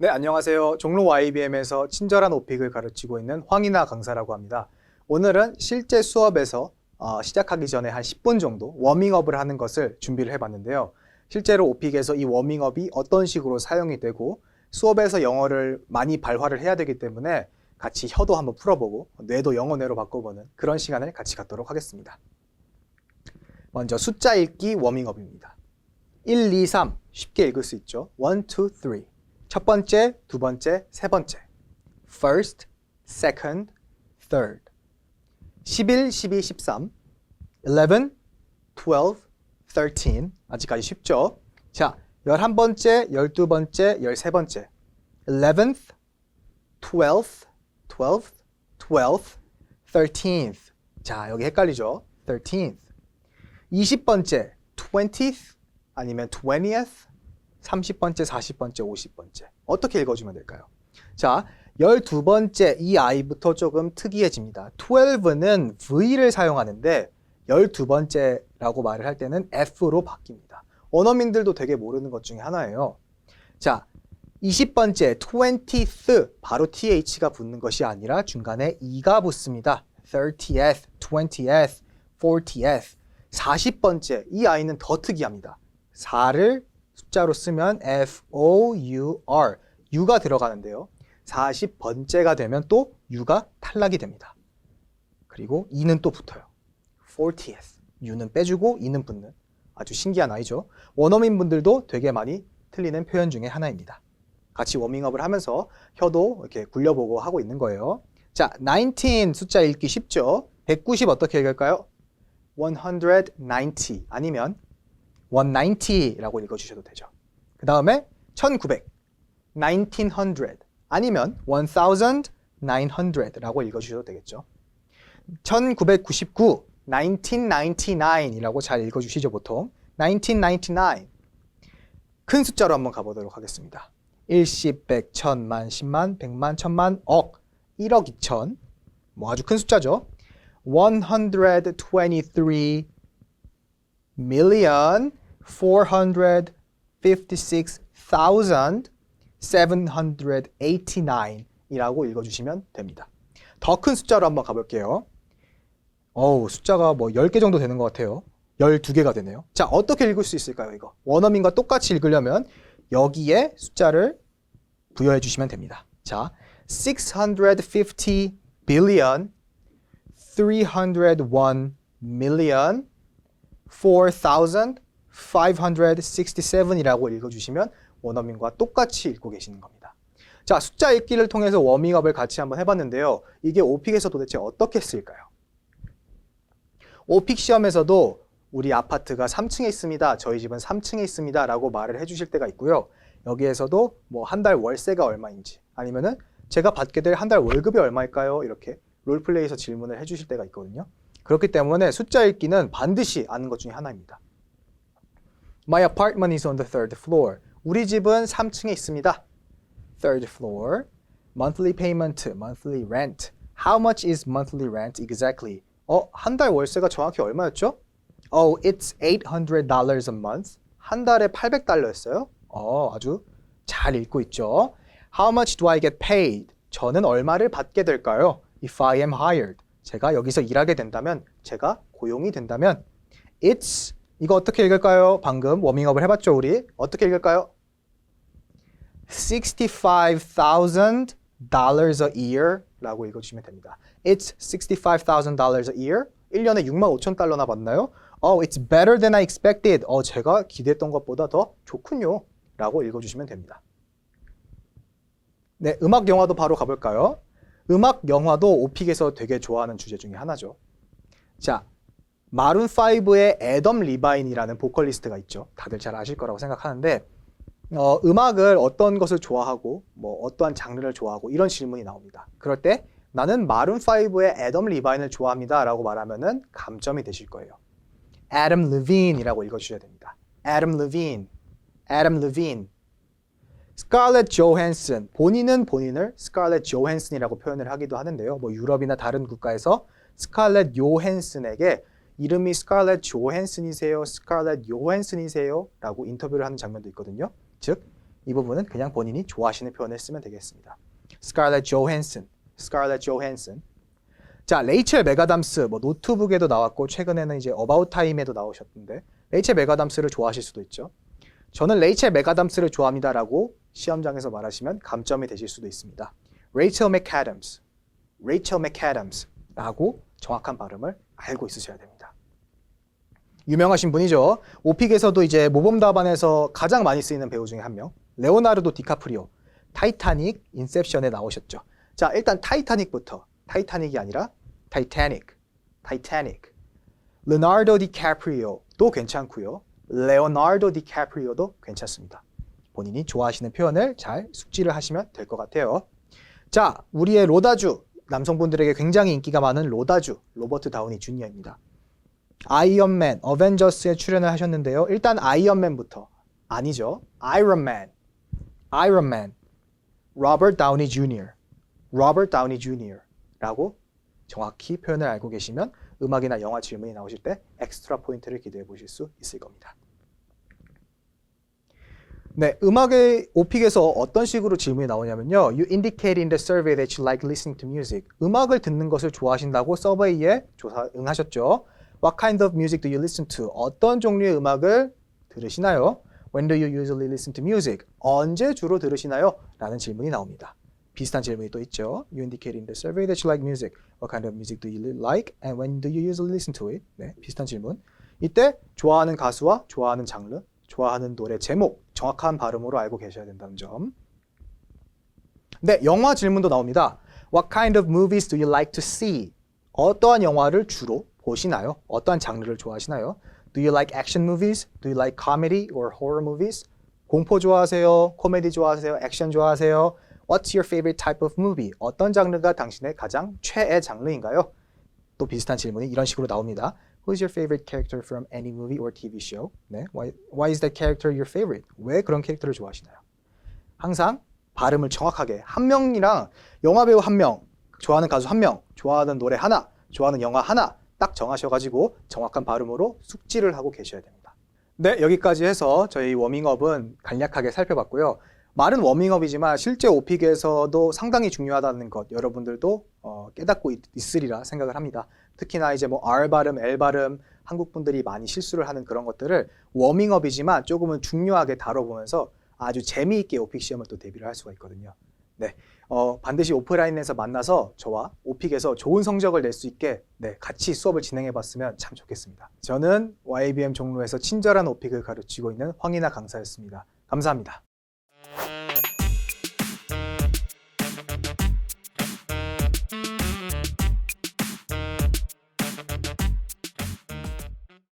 네, 안녕하세요. 종로 YBM에서 친절한 오픽을 가르치고 있는 황인아 강사라고 합니다. 오늘은 실제 수업에서 어, 시작하기 전에 한 10분 정도 워밍업을 하는 것을 준비를 해봤는데요. 실제로 오픽에서 이 워밍업이 어떤 식으로 사용이 되고 수업에서 영어를 많이 발화를 해야 되기 때문에 같이 혀도 한번 풀어보고 뇌도 영어 뇌로 바꿔보는 그런 시간을 같이 갖도록 하겠습니다. 먼저 숫자 읽기 워밍업입니다. 1, 2, 3 쉽게 읽을 수 있죠. 1, 2, 3 첫 번째, 두 번째, 세 번째. First, second, third. 11, 12, 13. 11, 12, 13. 아직까지 쉽죠? 자, 11번째, 12번째, 13번째. 11th, 12th, 12th, 12th, 13th. 자, 여기 헷갈리죠? 13th. 20번째, 20th 아니면 20th 30번째, 40번째, 50번째. 어떻게 읽어주면 될까요? 자, 12번째 이 아이부터 조금 특이해집니다. 12는 V를 사용하는데 12번째라고 말을 할 때는 F로 바뀝니다. 원어민들도 되게 모르는 것 중에 하나예요. 자, 20번째 20th 바로 TH가 붙는 것이 아니라 중간에 E가 붙습니다. 30th, 20th, 40th. 40번째 이 아이는 더 특이합니다. 4를 숫자로 쓰면 F-O-U-R, U가 들어가는데요. 40번째가 되면 또 U가 탈락이 됩니다. 그리고 E는 또 붙어요. 40th, U는 빼주고 E는 붙는 아주 신기한 아이죠. 원어민 분들도 되게 많이 틀리는 표현 중에 하나입니다. 같이 워밍업을 하면서 혀도 이렇게 굴려보고 하고 있는 거예요. 자, 19 숫자 읽기 쉽죠? 190 어떻게 읽을까요? 190 아니면 190라고 읽어주셔도 되죠. 그 다음에 1900, 1900 아니면 1900라고 읽어주셔도 되겠죠. 1999, 1999이라고 잘 읽어주시죠, 보통. 1999. 큰 숫자로 한번 가보도록 하겠습니다. 1십, 100, 1000만, 10만, 100만, 1000만, 억, 1억 2천. 뭐 아주 큰 숫자죠. 123 million 456,789이라고 읽어주시면 됩니다. 더 큰 숫자로 한번 가볼게요. 어우, 숫자가 뭐 10개 정도 되는 것 같아요. 12개가 되네요. 자, 어떻게 읽을 수 있을까요, 이거? 원어민과 똑같이 읽으려면 여기에 숫자를 부여해 주시면 됩니다. 자, 650 billion, 301 million, 4,567이라고 읽어주시면 원어민과 똑같이 읽고 계시는 겁니다. 자, 숫자 읽기를 통해서 워밍업을 같이 한번 해봤는데요. 이게 오픽에서 도대체 어떻게 쓸까요? 오픽 시험에서도 우리 아파트가 3층에 있습니다. 저희 집은 3층에 있습니다. 라고 말을 해주실 때가 있고요. 여기에서도 뭐 한 달 월세가 얼마인지 아니면은 제가 받게 될 한 달 월급이 얼마일까요? 이렇게 롤플레이에서 질문을 해주실 때가 있거든요. 그렇기 때문에 숫자 읽기는 반드시 아는 것 중에 하나입니다. My apartment is on the third floor. 우리 집은 3층에 있습니다. Third floor. Monthly payment, monthly rent. How much is monthly rent exactly? 어, 한 달 월세가 정확히 얼마였죠? Oh, it's $800 a month. 한 달에 800달러였어요. 어, 아주 잘 읽고 있죠. How much do I get paid? 저는 얼마를 받게 될까요? If I am hired. 제가 여기서 일하게 된다면, 제가 고용이 된다면, it's 이거 어떻게 읽을까요? 방금 워밍업을 해봤죠, 우리? 어떻게 읽을까요? $65,000 a year 라고 읽어주시면 됩니다. It's $65,000 a year. 1년에 6만 5천 달러나 받나요? Oh, it's better than I expected. 어, 제가 기대했던 것보다 더 좋군요. 라고 읽어주시면 됩니다. 네, 음악 영화도 바로 가볼까요? 음악 영화도 오픽에서 되게 좋아하는 주제 중에 하나죠. 자, 마룬5의 애덤 리바인이라는 보컬리스트가 있죠. 다들 잘 아실 거라고 생각하는데, 어, 음악을 어떤 것을 좋아하고, 뭐, 어떠한 장르를 좋아하고, 이런 질문이 나옵니다. 그럴 때, 나는 마룬5의 애덤 리바인을 좋아합니다. 라고 말하면은 감점이 되실 거예요. Adam Levine이라고 읽어주셔야 됩니다. Adam Levine, Adam Levine. 스칼렛 조헨슨 본인은 본인을 스칼렛 조헨슨이라고 표현을 하기도 하는데요. 뭐 유럽이나 다른 국가에서 스칼렛 요헨슨에게 이름이 스칼렛 조헨슨이세요, 스칼렛 요헨슨이세요라고 인터뷰를 하는 장면도 있거든요. 즉 이 부분은 그냥 본인이 좋아하시는 표현을 쓰면 되겠습니다. 스칼렛 조헨슨, 스칼렛 조헨슨. 자, 레이첼 메가담스 뭐 노트북에도 나왔고 최근에는 이제 어바웃 타임에도 나오셨는데 레이첼 메가담스를 좋아하실 수도 있죠. 저는 레이첼 메가담스를 좋아합니다라고 시험장에서 말하시면 감점이 되실 수도 있습니다. 레이첼 맥캐덤스, 레이첼 맥캐덤스라고 정확한 발음을 알고 있으셔야 됩니다. 유명하신 분이죠. 오픽에서도 이제 모범 답안에서 가장 많이 쓰이는 배우 중에 한 명, 레오나르도 디카프리오. 타이타닉, 인셉션에 나오셨죠. 자, 일단 타이타닉부터. 타이타닉이 아니라 타이타닉, 타이타닉. 레나르도 디카프리오도 괜찮고요. 레오나르도 디카프리오도 괜찮습니다. 본인이 좋아하시는 표현을 잘 숙지를 하시면 될 것 같아요. 자, 우리의 로다주, 남성분들에게 굉장히 인기가 많은 로다주, 로버트 다우니 주니어입니다. 아이언맨, 어벤져스에 출연을 하셨는데요. 일단 아이언맨부터 아니죠. 아이런맨, 아이런맨, 로버트 다우니 주니어, 로버트 다우니 주니어라고 정확히 표현을 알고 계시면 음악이나 영화 질문이 나오실 때 엑스트라 포인트를 기대해 보실 수 있을 겁니다. 네, 음악의 오픽에서 어떤 식으로 질문이 나오냐면요. You indicate in the survey that you like listening to music. 음악을 듣는 것을 좋아하신다고 서베이에 조사 응하셨죠. What kind of music do you listen to? 어떤 종류의 음악을 들으시나요? When do you usually listen to music? 언제 주로 들으시나요? 라는 질문이 나옵니다. 비슷한 질문이 또 있죠. You indicate in the survey that you like music. What kind of music do you like? And when do you usually listen to it? 네, 비슷한 질문. 이때 좋아하는 가수와 좋아하는 장르, 좋아하는 노래 제목, 정확한 발음으로 알고 계셔야 된다는 점. 네, 영화 질문도 나옵니다. What kind of movies do you like to see? 어떠한 영화를 주로 보시나요? 어떠한 장르를 좋아하시나요? Do you like action movies? Do you like comedy or horror movies? 공포 좋아하세요? 코미디 좋아하세요? 액션 좋아하세요? What's your favorite type of movie? 어떤 장르가 당신의 가장 최애 장르인가요? 또 비슷한 질문이 이런 식으로 나옵니다. Who's your favorite character from any movie or TV show? 네, why, why is that character your favorite? 왜 그런 캐릭터를 좋아하시나요? 항상 발음을 정확하게 한 명이랑 영화 배우 한 명, 좋아하는 가수 한 명, 좋아하는 노래 하나, 좋아하는 영화 하나 딱 정하셔가지고 정확한 발음으로 숙지를 하고 계셔야 됩니다. 네, 여기까지 해서 저희 워밍업은 간략하게 살펴봤고요. 말은 워밍업이지만 실제 오픽에서도 상당히 중요하다는 것 여러분들도 어, 깨닫고 있, 있으리라 생각을 합니다. 특히나 이제 뭐 R 발음, L 발음 한국 분들이 많이 실수를 하는 그런 것들을 워밍업이지만 조금은 중요하게 다뤄보면서 아주 재미있게 오픽 시험을 또 대비를 할 수가 있거든요. 네, 어, 반드시 오프라인에서 만나서 저와 오픽에서 좋은 성적을 낼 수 있게 네, 같이 수업을 진행해 봤으면 참 좋겠습니다. 저는 YBM 종로에서 친절한 오픽을 가르치고 있는 황인아 강사였습니다. 감사합니다.